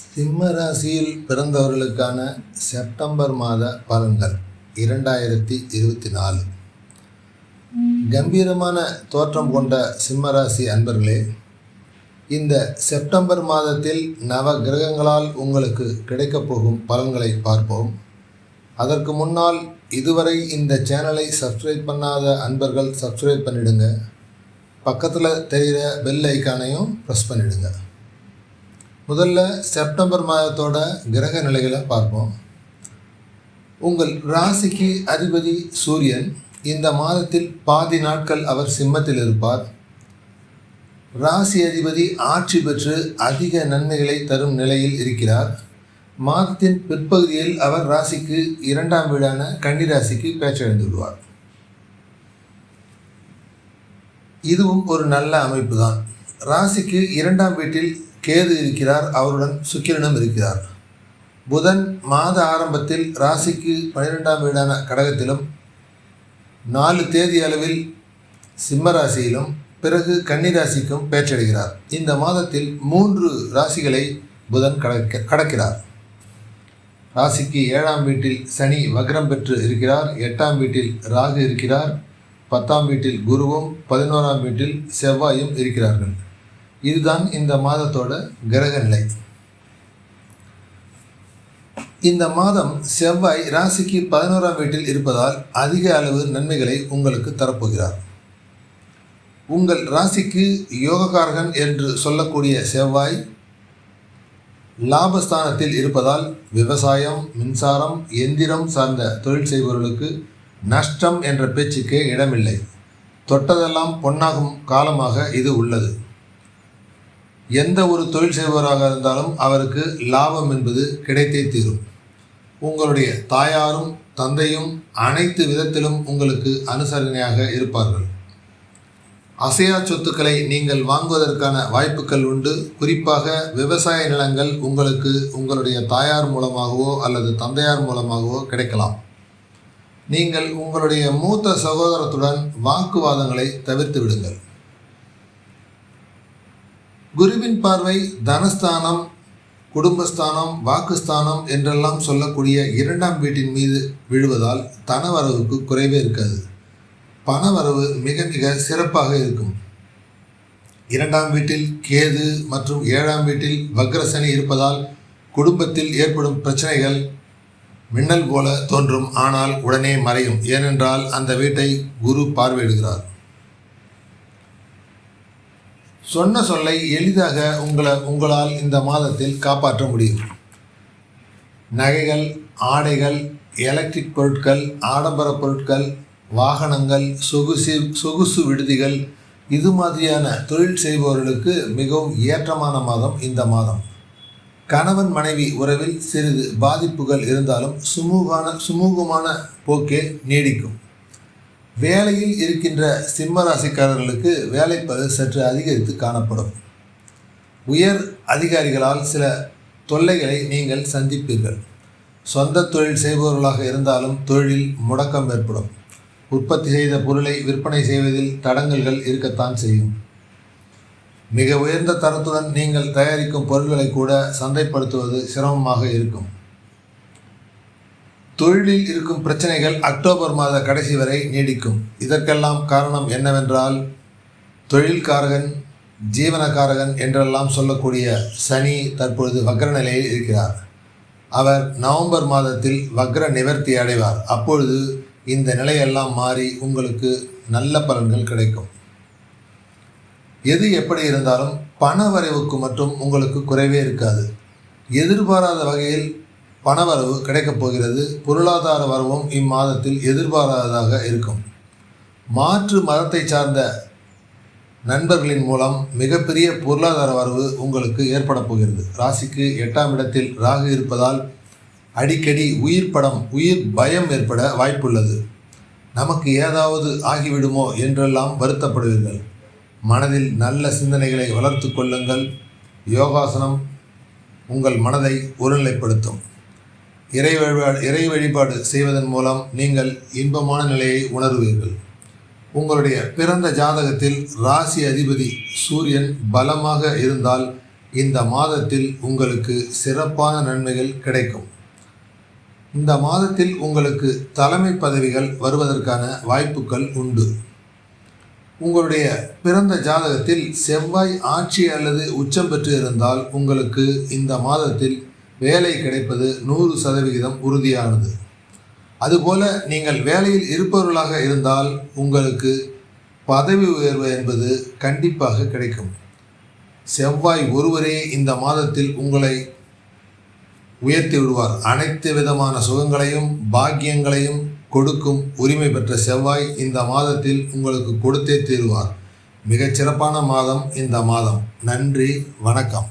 சிம்ம ராசியில் பிறந்தவர்களுக்கான செப்டம்பர் மாத பலன்கள் இரண்டாயிரத்தி இருபத்தி நாலு. கம்பீரமான தோற்றம் கொண்ட சிம்ம ராசி அன்பர்களே இந்த செப்டம்பர் மாதத்தில் நவ கிரகங்களால் உங்களுக்கு கிடைக்கப் போகும் பலன்களை பார்ப்போம். அதற்கு முன்னால் இதுவரை இந்த சேனலை சப்ஸ்கிரைப் பண்ணாத அன்பர்கள் சப்ஸ்கிரைப் பண்ணிடுங்க. பக்கத்தில் தெரிகிற பெல் ஐக்கானையும் ப்ரெஸ் பண்ணிவிடுங்க முதல்ல செப்டம்பர் மாதத்தோட கிரக நிலைகளை பார்ப்போம். உங்கள் ராசிக்கு அதிபதி சூரியன் இந்த மாதத்தில் பாதி நாட்கள் அவர் சிம்மத்தில் இருப்பார். ராசி அதிபதி ஆட்சி பெற்று அதிக நன்மைகளை தரும் நிலையில் இருக்கிறார். மாதத்தின் பிற்பகுதியில் அவர் ராசிக்கு இரண்டாம் வீடான கன்னி ராசிக்கு பேச்சடைந்து விடுவார். இதுவும் ஒரு நல்ல அமைப்பு தான். ராசிக்கு இரண்டாம் வீட்டில் கேது இருக்கிறார் அவருடன் சுக்கிரனும் இருக்கிறார். புதன் மாத ஆரம்பத்தில் ராசிக்கு பன்னிரெண்டாம் வீடான கடகத்திலும் நாலு தேதி அளவில் சிம்ம ராசியிலும் பிறகு கன்னி ராசிக்கும் பேச்சடைகிறார் இந்த மாதத்தில் மூன்று ராசிகளை புதன் கடக்க கடக்கிறார். ராசிக்கு ஏழாம் வீட்டில் சனி வக்ரம் பெற்று இருக்கிறார் எட்டாம் வீட்டில் ராகு இருக்கிறார் பத்தாம் வீட்டில் குருவும் பதினோராம் வீட்டில் செவ்வாயும் இருக்கிறார்கள். இதுதான் இந்த மாதத்தோட கிரக நிலை. இந்த மாதம் செவ்வாய் ராசிக்கு பதினோராம் வீட்டில் இருப்பதால் அதிக அளவு நன்மைகளை உங்களுக்கு தரப்போகிறார். உங்கள் ராசிக்கு யோகக்காரகன் என்று சொல்லக்கூடிய செவ்வாய் லாபஸ்தானத்தில் இருப்பதால் விவசாயம் மின்சாரம் எந்திரம் சார்ந்த தொழில் செய்பவர்களுக்கு நஷ்டம் என்ற பேச்சுக்கே இடமில்லை. தொட்டதெல்லாம் பொன்னாகும் காலமாக இது உள்ளது. எந்த ஒரு தொழில் செய்பவராக இருந்தாலும் அவருக்கு லாபம் என்பது கிடைத்தே தீரும். உங்களுடைய தாயாரும் தந்தையும் அனைத்து விதத்திலும் உங்களுக்கு அனுசரணையாக இருப்பார்கள். அசையா சொத்துக்களை நீங்கள் வாங்குவதற்கான வாய்ப்புகள் உண்டு. குறிப்பாக விவசாய நிலங்கள் உங்களுக்கு உங்களுடைய தாயார் மூலமாகவோ அல்லது தந்தையார் மூலமாகவோ கிடைக்கலாம். நீங்கள் உங்களுடைய மூத்த சகோதரத்துடன் வாக்குவாதங்களை தவிர்த்து விடுங்கள். குருவின் பார்வை தனஸ்தானம் குடும்பஸ்தானம் வாக்குஸ்தானம் என்றெல்லாம் சொல்லக்கூடிய இரண்டாம் வீட்டின் மீது விழுவதால் தனவரவுக்கு குறைவே இருக்காது. பணவரவு மிக மிக சிறப்பாக இருக்கும். இரண்டாம் வீட்டில் கேது மற்றும் ஏழாம் வீட்டில் வக்ரசனி இருப்பதால் குடும்பத்தில் ஏற்படும் பிரச்சனைகள் மின்னல் போல தோன்றும். ஆனால் உடனே மறையும். ஏனென்றால் அந்த வீட்டை குரு பார்வையிடுகிறார். சொன்ன சொல்லை எளிதாக உங்களை உங்களால் இந்த மாதத்தில் காப்பாற்ற முடியும். நகைகள் ஆடைகள் எலக்ட்ரிக் பொருட்கள் ஆடம்பர பொருட்கள் வாகனங்கள் சொகுசு சொகுசு விடுதிகள் இது மாதிரியான தொழில் செய்பவர்களுக்கு மிகவும் ஏற்றமான மாதம் இந்த மாதம். கணவன் மனைவி உறவில் சிறிது பாதிப்புகள் இருந்தாலும் சுமூகான சுமூகமான போக்கே நீடிக்கும். வேலையில் இருக்கின்ற சிம்ம ராசிக்காரர்களுக்கு வேலைப்பது சற்று அதிகரித்து காணப்படும். உயர் அதிகாரிகளால் சில தொல்லைகளை நீங்கள் சந்திப்பீர்கள். சொந்த தொழில் செய்பவர்களாக இருந்தாலும் தொழிலில் முடக்கம் ஏற்படும். உற்பத்தி செய்த பொருளை விற்பனை செய்வதில் தடங்கல்கள் இருக்கத்தான் செய்யும். மிக உயர்ந்த தரத்துடன் நீங்கள் தயாரிக்கும் பொருட்களை கூட சந்தைப்படுத்துவது சிரமமாக இருக்கும். தொழிலில் இருக்கும் பிரச்சனைகள் அக்டோபர் மாத கடைசி வரை நீடிக்கும். இதற்கெல்லாம் காரணம் என்னவென்றால் தொழில்காரகன் ஜீவனக்காரகன் என்றெல்லாம் சொல்லக்கூடிய சனி தற்பொழுது வக்ர நிலையில் இருக்கிறார். அவர் நவம்பர் மாதத்தில் வக்ர நிவர்த்தி அடைவார். அப்பொழுது இந்த நிலையெல்லாம் மாறி உங்களுக்கு நல்ல பலன்கள் கிடைக்கும். எது எப்படி இருந்தாலும் பண வரைவுக்கு மட்டும் உங்களுக்கு குறைவே இருக்காது. எதிர்பாராத வகையில் பணவரவு கிடைக்கப் போகிறது. பொருளாதார வரவும் இம்மாதத்தில் எதிர்பாராததாக இருக்கும். மாற்று மதத்தை சார்ந்த நண்பர்களின் மூலம் மிகப்பெரிய பொருளாதார வரவு உங்களுக்கு ஏற்பட போகிறது. ராசிக்கு எட்டாம் இடத்தில் ராகு இருப்பதால் அடிக்கடி உயிர் படம் உயிர் பயம் ஏற்பட வாய்ப்புள்ளது. நமக்கு ஏதாவது ஆகிவிடுமோ என்றெல்லாம் வருத்தப்படுவீர்கள். மனதில் நல்ல சிந்தனைகளை வளர்த்து கொள்ளுங்கள். யோகாசனம் உங்கள் மனதை ஒருநிலைப்படுத்தும். இறை வழிபாடு இறை வழிபாடு செய்வதன் மூலம் நீங்கள் இன்பமான நிலையை உணர்வீர்கள். உங்களுடைய பிறந்த ஜாதகத்தில் ராசி அதிபதி சூரியன் பலமாக இருந்தால் இந்த மாதத்தில் உங்களுக்கு சிறப்பான நன்மைகள் கிடைக்கும். இந்த மாதத்தில் உங்களுக்கு தலைமை பதவிகள் வருவதற்கான வாய்ப்புகள் உண்டு. உங்களுடைய பிறந்த ஜாதகத்தில் செவ்வாய் ஆட்சி அல்லது உச்சம் பெற்று இருந்தால் உங்களுக்கு இந்த மாதத்தில் வேலை கிடைப்பது நூறு சதவிகிதம் உறுதியானது. அதுபோல நீங்கள் வேலையில் இருப்பவர்களாக இருந்தால் உங்களுக்கு பதவி உயர்வு என்பது கண்டிப்பாக கிடைக்கும். செவ்வாய் ஒருவரே இந்த மாதத்தில் உங்களை உயர்த்தி விடுவார். அனைத்து விதமான சுகங்களையும் பாக்கியங்களையும் கொடுக்கும் உரிமை பெற்ற செவ்வாய் இந்த மாதத்தில் உங்களுக்கு கொடுத்தே தீருவார். மிகச்சிறப்பான மாதம் இந்த மாதம். நன்றி வணக்கம்.